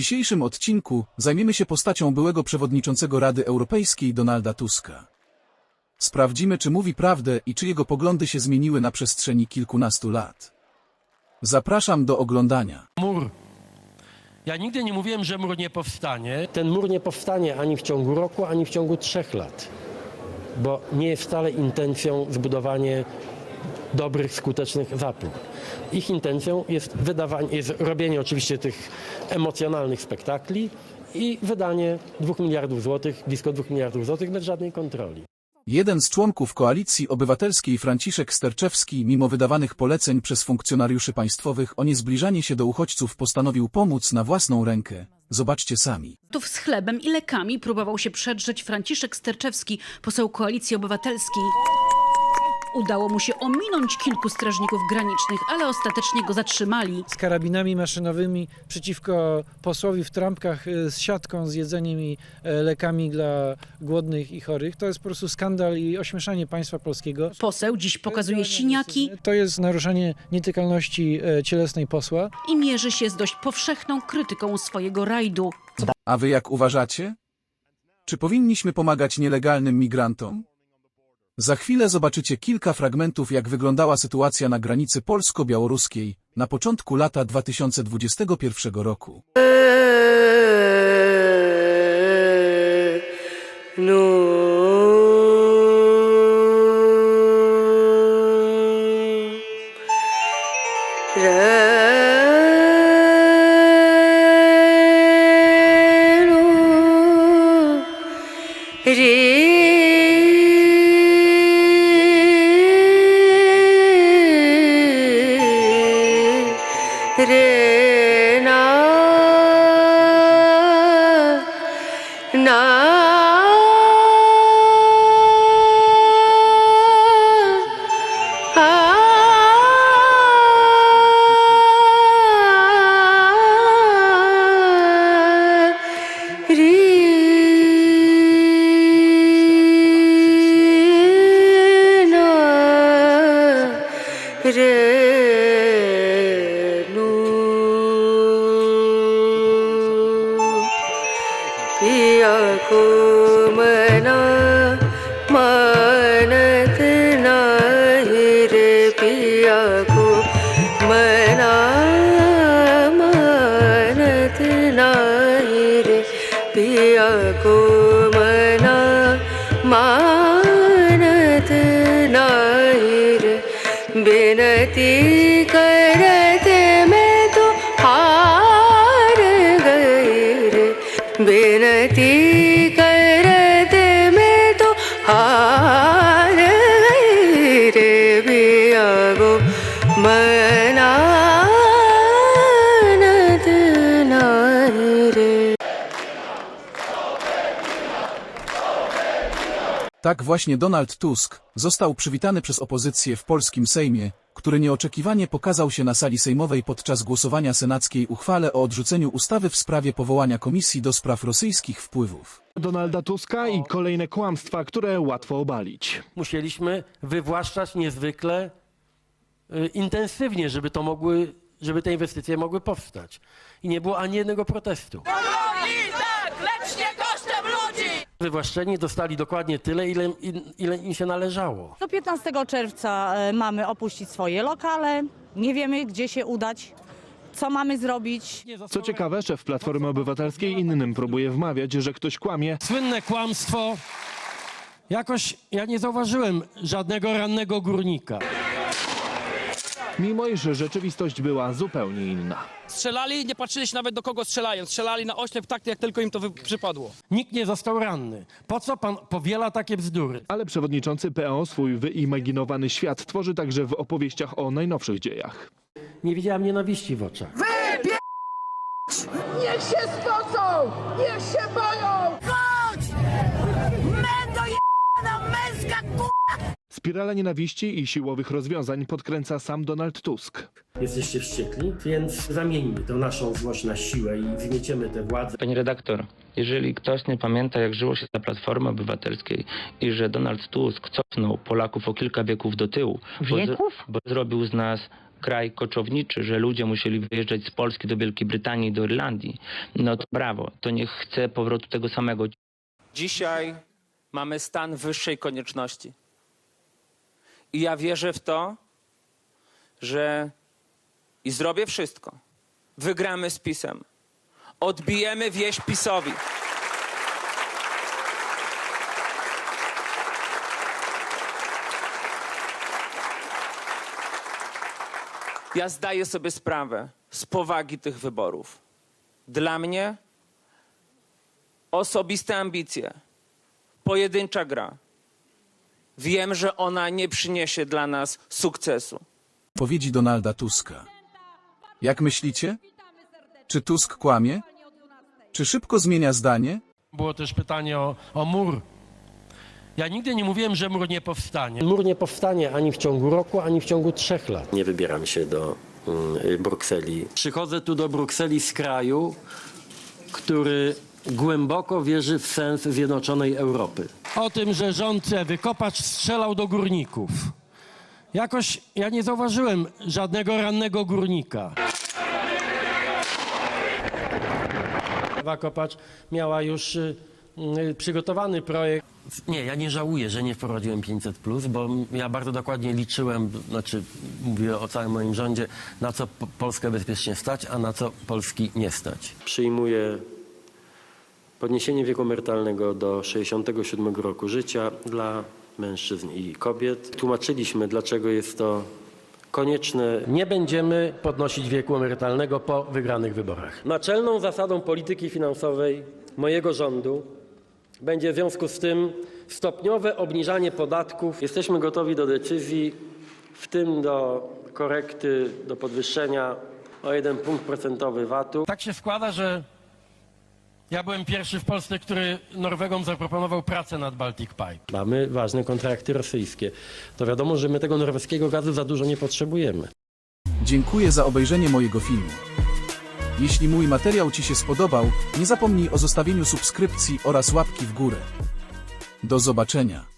dzisiejszym odcinku zajmiemy się postacią byłego przewodniczącego Rady Europejskiej Donalda Tuska. Sprawdzimy, czy mówi prawdę i czy jego poglądy się zmieniły na przestrzeni kilkunastu lat. Zapraszam do oglądania. Mur. Ja nigdy nie mówiłem, że mur nie powstanie. Ten mur nie powstanie ani w ciągu roku, ani w ciągu trzech lat, bo nie jest wcale intencją zbudowanie dobrych, skutecznych zapór. Ich intencją jest wydawanie, jest robienie oczywiście tych emocjonalnych spektakli i wydanie dwóch miliardów złotych, blisko dwóch miliardów złotych bez żadnej kontroli. Jeden z członków Koalicji Obywatelskiej Franciszek Sterczewski, mimo wydawanych poleceń przez funkcjonariuszy państwowych o niezbliżanie się do uchodźców, postanowił pomóc na własną rękę. Zobaczcie sami. Tu z chlebem i lekami próbował się przedrzeć Franciszek Sterczewski, poseł Koalicji Obywatelskiej. Udało mu się ominąć kilku strażników granicznych, ale ostatecznie go zatrzymali. z karabinami maszynowymi przeciwko posłowi w trampkach e, z siatką, z jedzeniem i e, lekami dla głodnych i chorych. To jest po prostu skandal i ośmieszanie państwa polskiego. Poseł dziś pokazuje siniaki To jest naruszanie nietykalności e, cielesnej posła. i mierzy się z dość powszechną krytyką swojego rajdu. A wy jak uważacie? Czy powinniśmy pomagać nielegalnym migrantom? Za chwilę zobaczycie kilka fragmentów, jak wyglądała sytuacja na granicy polsko-białoruskiej na początku lata 2021 roku. पिया को मना मानत पिया को मना मानत पिया को मनानत नाही रे Tak właśnie Donald Tusk został przywitany przez opozycję w polskim Sejmie, który nieoczekiwanie pokazał się na sali sejmowej podczas głosowania senackiej uchwale o odrzuceniu ustawy w sprawie powołania Komisji do spraw rosyjskich wpływów. Donalda Tuska i kolejne kłamstwa, które łatwo obalić. Musieliśmy wywłaszczać niezwykle y, intensywnie, żeby to mogły, żeby te inwestycje mogły powstać. I nie było ani jednego protestu. I tak, lecz nie kosztem ludzi! Wywłaszczeni dostali dokładnie tyle, ile, ile im się należało. Do 15 czerwca e, mamy opuścić swoje lokale. Nie wiemy, gdzie się udać, co mamy zrobić. Co ciekawe, szef Platformy Obywatelskiej innym próbuje wmawiać, że ktoś kłamie, Słynne kłamstwo. Jakoś ja nie zauważyłem żadnego rannego górnika. Mimo iż rzeczywistość była zupełnie inna. Strzelali, nie patrzyli się nawet do kogo strzelają. Strzelali na oślep tak, jak tylko im to wy- przypadło. Nikt nie został ranny. Po co pan powiela takie bzdury? Ale przewodniczący PO swój wyimaginowany świat tworzy także w opowieściach o najnowszych dziejach. Nie widziałem nienawiści w oczach. Niech się spocą! Niech się boją! Spirala nienawiści i siłowych rozwiązań podkręca sam Donald Tusk. Jesteście wściekli, więc zamieńmy tę naszą złość na siłę i zmieciemy tę władzę. Panie redaktor, jeżeli ktoś nie pamięta, jak żyło się za Platformy Obywatelskiej i że Donald Tusk cofnął Polaków o kilka wieków do tyłu, bo, z- Wieków? bo zrobił z nas kraj koczowniczy, że ludzie musieli wyjeżdżać z Polski do Wielkiej Brytanii, do Irlandii, no to brawo, to niech chce powrotu tego samego. Dzisiaj mamy stan wyższej konieczności. I ja wierzę w to, że i zrobię wszystko. Wygramy z PiSem. Odbijemy wieś PiSowi. Ja zdaję sobie sprawę z powagi tych wyborów. Dla mnie osobiste ambicje, pojedyncza gra. Wiem, że ona nie przyniesie dla nas sukcesu. Powiedzi Donalda Tuska. Jak myślicie? Czy Tusk kłamie? Czy szybko zmienia zdanie? Było też pytanie o, o mur. Ja nigdy nie mówiłem, że mur nie powstanie. Mur nie powstanie ani w ciągu roku, ani w ciągu trzech lat. Nie wybieram się do mm, Brukseli. Przychodzę tu do Brukseli z kraju, który głęboko wierzy w sens zjednoczonej Europy. O tym, że rząd Ewy Kopacz strzelał do górników. Jakoś ja nie zauważyłem żadnego rannego górnika. Ewa Kopacz miała już y, y, przygotowany projekt. Nie, ja nie żałuję, że nie wprowadziłem 500+, bo ja bardzo dokładnie liczyłem, znaczy mówię o całym moim rządzie, na co po- Polskę bezpiecznie stać, a na co Polski nie stać. Przyjmuję podniesienie wieku emerytalnego do 67 roku życia dla mężczyzn i kobiet. Tłumaczyliśmy, dlaczego jest to konieczne. Nie będziemy podnosić wieku emerytalnego po wygranych wyborach. Naczelną zasadą polityki finansowej mojego rządu będzie w związku z tym stopniowe obniżanie podatków. Jesteśmy gotowi do decyzji, w tym do korekty, do podwyższenia o jeden punkt procentowy VAT-u. Tak się składa, że ja byłem pierwszy w Polsce, który Norwegom zaproponował pracę nad Baltic Pipe. Mamy ważne kontrakty rosyjskie. To wiadomo, że my tego norweskiego gazu za dużo nie potrzebujemy. Dziękuję za obejrzenie mojego filmu. Jeśli mój materiał Ci się spodobał, nie zapomnij o zostawieniu subskrypcji oraz łapki w górę. Do zobaczenia.